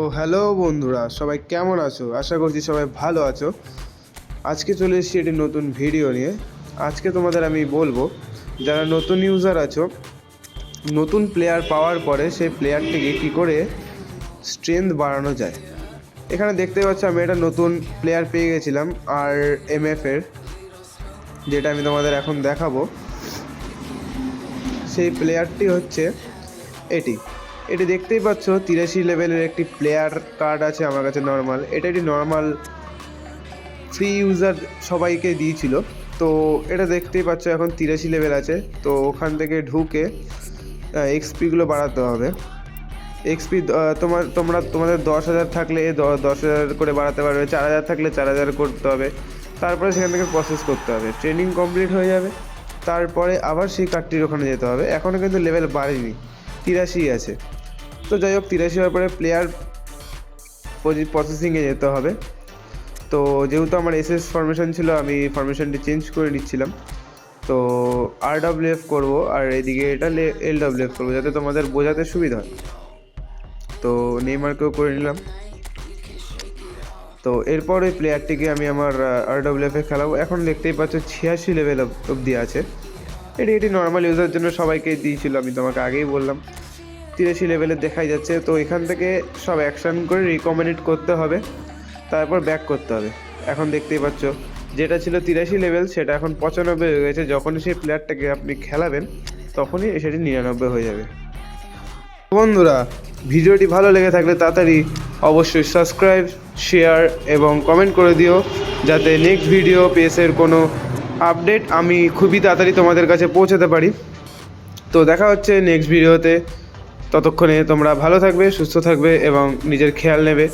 ও hello বন্ধুরা, সবাই কেমন আছো? আশা করছি সবাই ভালো আছো। আজকে চলে এসেছি একটি নতুন ভিডিও নিয়ে। আজকে তোমাদের আমি বলব, যারা নতুন ইউজার আছো, নতুন প্লেয়ার পাওয়ার পরে সেই প্লেয়ারটিকে কী করে স্ট্রেংথ বাড়ানো যায়। এখানে দেখতে পাচ্ছ আমি একটা নতুন প্লেয়ার পেয়ে গেছিলাম, আর এম এর, যেটা আমি তোমাদের এখন দেখাবো। সেই প্লেয়ারটি হচ্ছে এটি। এটি দেখতেই পাচ্ছ, তিরাশি লেভেলের একটি প্লেয়ার কার্ড আছে আমার কাছে নর্মাল এটা একটি নর্মাল ফ্রি ইউজার সবাইকে দিয়েছিল। তো এটা দেখতেই পাচ্ছ, এখন তিরাশি লেভেল আছে। তো ওখান থেকে ঢুকে এক্সপিগুলো বাড়াতে হবে। এক্সপি তোমার, তোমরা, তোমাদের দশ হাজার থাকলে দশ হাজার করে বাড়াতে পারবে, চার হাজার থাকলে চার হাজার করতে হবে। তারপরে সেখান থেকে প্রসেস করতে হবে। ট্রেনিং কমপ্লিট হয়ে যাবে। তারপরে আবার সেই কার্ডটির ওখানে যেতে হবে। এখনও কিন্তু লেভেল বাড়েনি। তিরাশি আছে। তো যাই হোক, তিরাশি হওয়ার পরে প্লেয়ার প্রসেসিংয়ে যেতে হবে। তো যেহেতু আমার এসএস ফরমেশন ছিল, আমি ফরমেশনটি চেঞ্জ করে নিচ্ছিলাম। তো আর ডাব্লিউ এফ করব, আর এদিকে এটা এল ডাব্লিউ এফ করব, যাতে তোমাদের বোঝাতে সুবিধা হয়। তো নেইমারকেও করে নিলাম। তো এরপর ওই প্লেয়ারটিকে আমি আমার আর ডাব্লিউ এফে খেলাবো। এখন দেখতেই পাচ্ছ, ছিয়াশি লেভেল অবধি আছে। এটি এটি নর্মাল ইউজার জন্য সবাইকে দিয়েছিল, আমি তোমাকে আগেই বললাম। তিরাশি লেভেলে দেখাই যাচ্ছে। তো এখান থেকে সব অ্যাকশন করে রিকমেন্ড করতে হবে। তারপর ব্যাক করতে হবে। এখন দেখতেই পাচ্ছ, যেটা ছিল তিরাশি লেভেল সেটা এখন পঁচানব্বই হয়ে গেছে। যখনই সেই প্লেয়ারটাকে আপনি খেলাবেন, তখনই সেটি নিরানব্বই হয়ে যাবে। বন্ধুরা, ভিডিওটি ভালো লেগে থাকলে তাড়াতাড়ি অবশ্যই সাবস্ক্রাইব শেয়ার এবং কমেন্ট করে দিও। যাতে নেক্সট ভিডিও পেসের কোনো আপডেট আমি খুবই তাড়াতাড়ি তোমাদের কাছে পৌঁছাতে পারি। তো দেখা হচ্ছে নেক্সট ভিডিওতে ততক্ষণে তোমরা ভালো থাকবে সুস্থ থাকবে এবং নিজের খেয়াল নেবে।